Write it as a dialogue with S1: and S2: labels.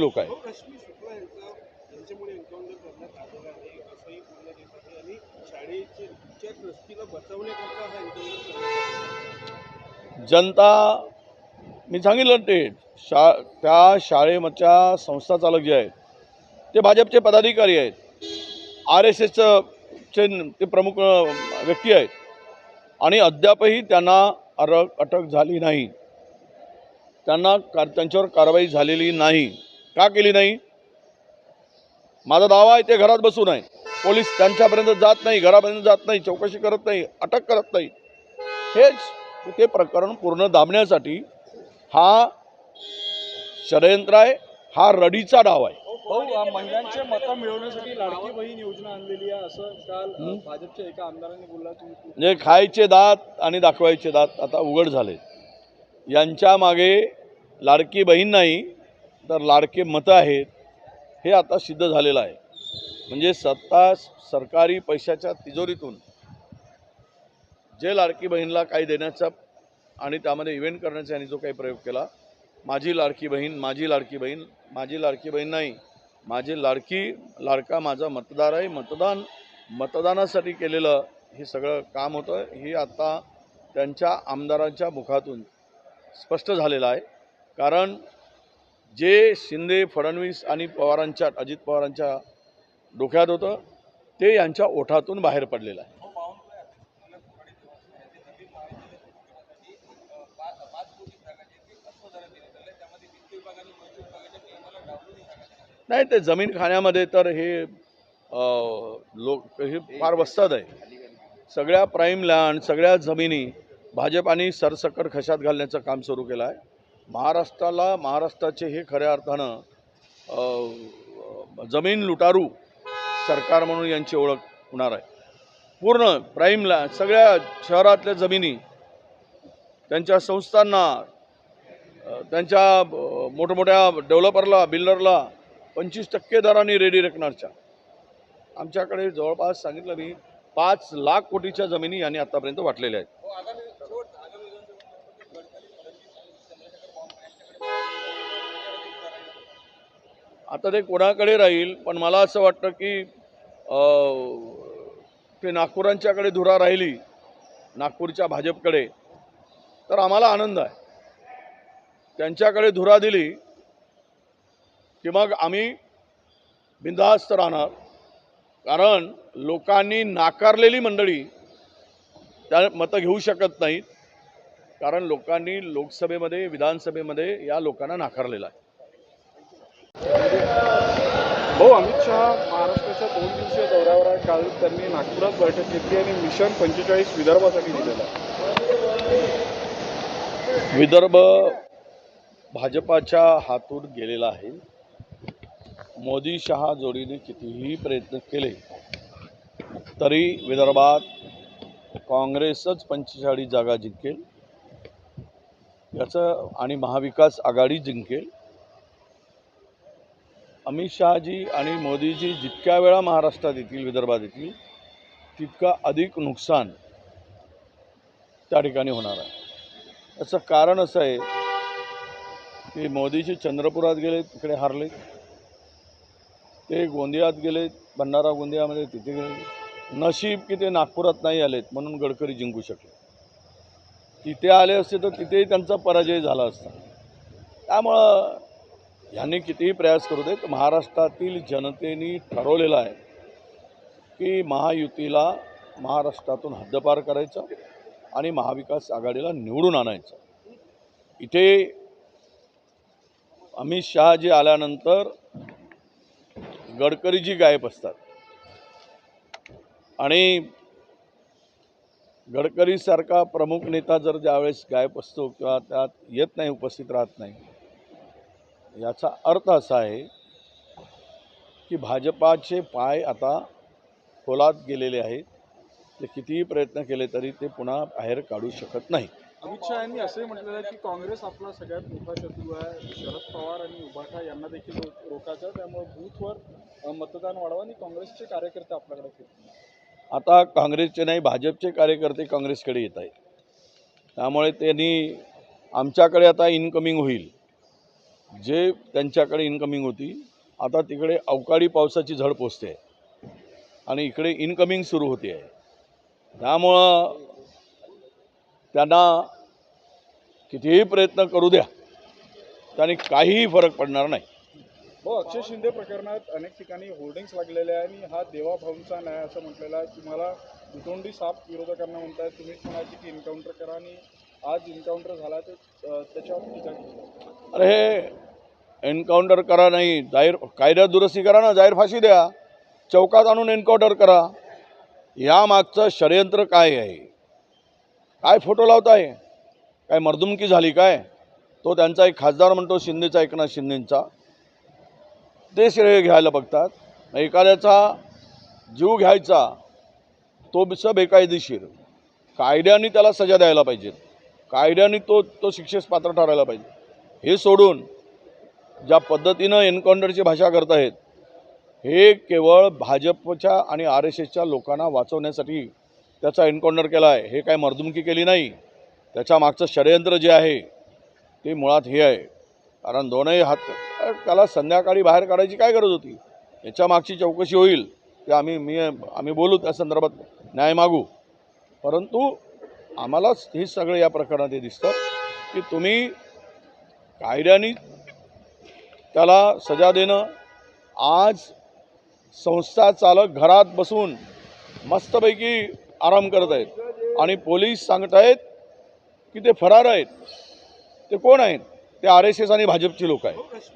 S1: लोक आहेत.
S2: हा
S1: जनता मी सांगितलं ते शा त्या शाळेमधच्या संस्था चालक जे आहेत ते भाजपचे पदाधिकारी आहेत. आर एस एसचं चे ते प्रमुख व्यक्ती आहेत. आणि अद्यापही त्यांना अर अटक झाली नाही. त्यांना कार त्यांच्यावर कारवाई झालेली नाही. का केली नाही? माझा दावा आहे ते घरात बसून आहे पोलीस त्यांच्यापर्यंत जात नाही घरापर्यंत जात नाही चौकशी करत नाही अटक करत नाही. हेच ते प्रकरण पूर्ण दाबण्यासाठी हा षडयंत्र आहे हा रडीचा डाव आहे.
S3: भाऊ महिलांचे मतं मिळवण्यासाठी लाडकी बहीण योजना आणलेली आहे असं काल? भाजपच्या एका आमदारांनी बोलला
S1: म्हणजे खायचे दात आणि दाखवायचे दात आता उघड झाले. यांच्या मागे लाडकी बहीण नाही तर लाडके मतं आहेत हे आता सिद्ध झालेलं आहे. म्हणजे सत्ता सरकारी पैशाच्या तिजोरीतून जे लाडकी बहीणला काही देण्याचा आणि त्यामध्ये इव्हेंट करण्याचा यांनी जो काही प्रयोग केला माझी लाडकी बहीण माझी लाडकी बहीण माझी लाडकी बहीण नाही माझी लाडकी लाडका माझा मतदार आहे मतदान मतदानासाठी केलेलं हे सगळं काम होतं हे आता त्यांच्या आमदारांच्या मुखातून स्पष्ट झालेलं आहे. कारण जे शिंदे फडणवीस आणि पवारांच्या अजित पवारांच्या डोक्यात होतं ते यांच्या ओठातून बाहेर पडलेलं आहे. नाही ते जमीन खाण्यामध्ये तर हे लोक हे फार वस्ताद आहे. सगळ्या प्राईम लँड सगळ्या जमिनी भाजप आणि सरसकट खशात घालण्याचं काम सुरू केलं आहे. महाराष्ट्राला महाराष्ट्राचे हे खऱ्या अर्थानं जमीन लुटारू सरकार म्हणून यांची ओळख होणार आहे. पूर्ण प्राईमला सगळ्या शहरातल्या जमिनी त्यांच्या संस्थांना त्यांच्या मोठमोठ्या डेव्हलपरला बिल्डरला पंचवीस टक्के दराने रेडी रेकनरच्या आमच्याकडे जवळपास सांगितलं मी पाच लाख कोटीच्या जमिनी यांनी आतापर्यंत वाटलेल्या आहेत. आता ते कोणाकडे राहील? पण मला असं वाटतं की ते नागपुरांच्याकडे धुरा राहिली नागपूरच्या भाजपकडे तर आम्हाला आनंद आहे. त्यांच्याकडे धुरा दिली की मग आम्ही बिंदास्त राहणार. कारण लोकांनी नाकारलेली मंडळी त्या मतं घेऊ शकत नाहीत. कारण लोकांनी लोकसभेमध्ये विधानसभेमध्ये या लोकांना नाकारलेलं आहे.
S3: भाऊ अमित शहा महाराष्ट्राच्या दोन दिवसीय दौऱ्यावर आहे काल त्यांनी नागपुरात बैठक घेतली आणि मिशन पंचेचाळीस विदर्भासाठी दिलेला.
S1: विदर्भ भाजपाच्या हातून गेलेला आहे. मोदी शहा जोडीने कितीही प्रयत्न केले तरी विदर्भात काँग्रेसच पंचेचाळीस जागा जिंकेल. याचं आणि महाविकास आघाडी जिंकेल. अमित शहाजी आणि मोदीजी जितक्या वेळा महाराष्ट्रात येतील विदर्भात येतील तितका अधिक नुकसान त्या ठिकाणी होणार आहे. याचं कारण असं आहे की मोदीजी चंद्रपुरात गेले तिकडे हारले. ते गोंदियात गेले भंडारा गोंदियामध्ये तिथे गेले नशीब की ते नागपुरात नाही आलेत म्हणून गडकरी जिंकू शकले. तिथे आले असते तर तिथेही त्यांचा पराजय झाला असता. त्यामुळं यांनी कितीही प्रयास करू देत महाराष्ट्रातील जनतेने ठरवलेलं आहे की महायुतीला महाराष्ट्रातून हद्दपार करायचं आणि महाविकास आघाडीला निवडून आणायचं. इथे अमित शहाजी आल्यानंतर गडकरीजी गायब असतात. आणि गडकरीसारखा प्रमुख नेता जर ज्यावेळेस गायब असतो किंवा त्यात येत नाही उपस्थित राहत नाही याचा अर्थ असा आहे की भाजपाचे पाय आता खोलात गेलेले आहेत. ते कितीही प्रयत्न केले तरी ते पुन्हा बाहेर काढू शकत नाही
S3: अमित शहा यांनी असंही म्हटलेलं आहे की काँग्रेस आपला सगळ्यात मोठा शत्रू आहे. शरद पवार आणि उभाटा यांना देखील रोखायचं. त्यामुळे बूथवर मतदान वाढवा आणि काँग्रेसचे कार्यकर्ते आपल्याकडे फिरतील.
S1: आता काँग्रेसचे नाही भाजपचे कार्यकर्ते काँग्रेसकडे येत आहेत. त्यामुळे त्यांनी आमच्याकडे आता इनकमिंग होईल. जे त्यांच्याकडे इन्कमिंग होती आता तिकडे अवकाळी पावसाची झड पोचते आणि इकडे इनकमिंग सुरू होते. आहे त्यामुळं त्यांना कितीही प्रयत्न करू द्या त्याने काहीही फरक पडणार नाही.
S3: हो अक्षय शिंदे प्रकरणात अनेक ठिकाणी होर्डिंग्स लागलेले आहे आणि हा देवाभाऊंचा न्याय असं म्हटलेलं आहे. तुम्हाला दुतोंडी साप विरोधकांना म्हणताय तुम्हीच म्हणायचे की एन्काउंटर करा आणि आज एन्काउंटर झाला तर त्याच्यावर टीका केली.
S1: अरे हे एन्काउंटर करा नाही जाहीर कायद्यात दुरुस्ती करा ना जाहीर फाशी द्या. चौकात आणून एन्काउंटर करा. यामागचं षडयंत्र काय आहे? काय फोटो लावताय? काय मर्दुमकी झाली काय? तो त्यांचा एक खासदार म्हणतो शिंदेचा एकनाथ शिंदेंचा. ते श्रेय घ्यायला बघतात. एखाद्याचा जीव घ्यायचा तो बिस बेकायदेशीर. कायद्याने त्याला सजा द्यायला पाहिजेत कायद्याने तो तो शिक्षेस पात्र ठरायला पाहिजे. हे सोडून ज्या पद्धतीनं एन्काउंटरची भाषा करत आहेत हे केवळ भाजपच्या आणि आर एस एसच्या लोकांना वाचवण्यासाठी त्याचा एन्काउंटर केला आहे हे काय मर्दुमकी केली नाही? त्याच्या मागचं षडयंत्र जे आहे ते मुळात हे आहे. कारण दोनही हात त्याला संध्याकाळी बाहेर काढायची काय गरज होती? याच्या मागची चौकशी होईल ते आम्ही मी आम्ही बोलू त्या संदर्भात. न्याय मागू. परंतु आम्हालाच हे सगळं या प्रकरणात हे दिसतं की तुम्ही कायद्याने त्याला सजा देणं आज संस्था चालक घरात बसून मस्तपैकी आराम करत आहेत. आणि पोलीस सांगत आहेत की ते फरार आहेत. ते कोण आहेत? ते आर एस एस आणि भाजपची लोक आहेत.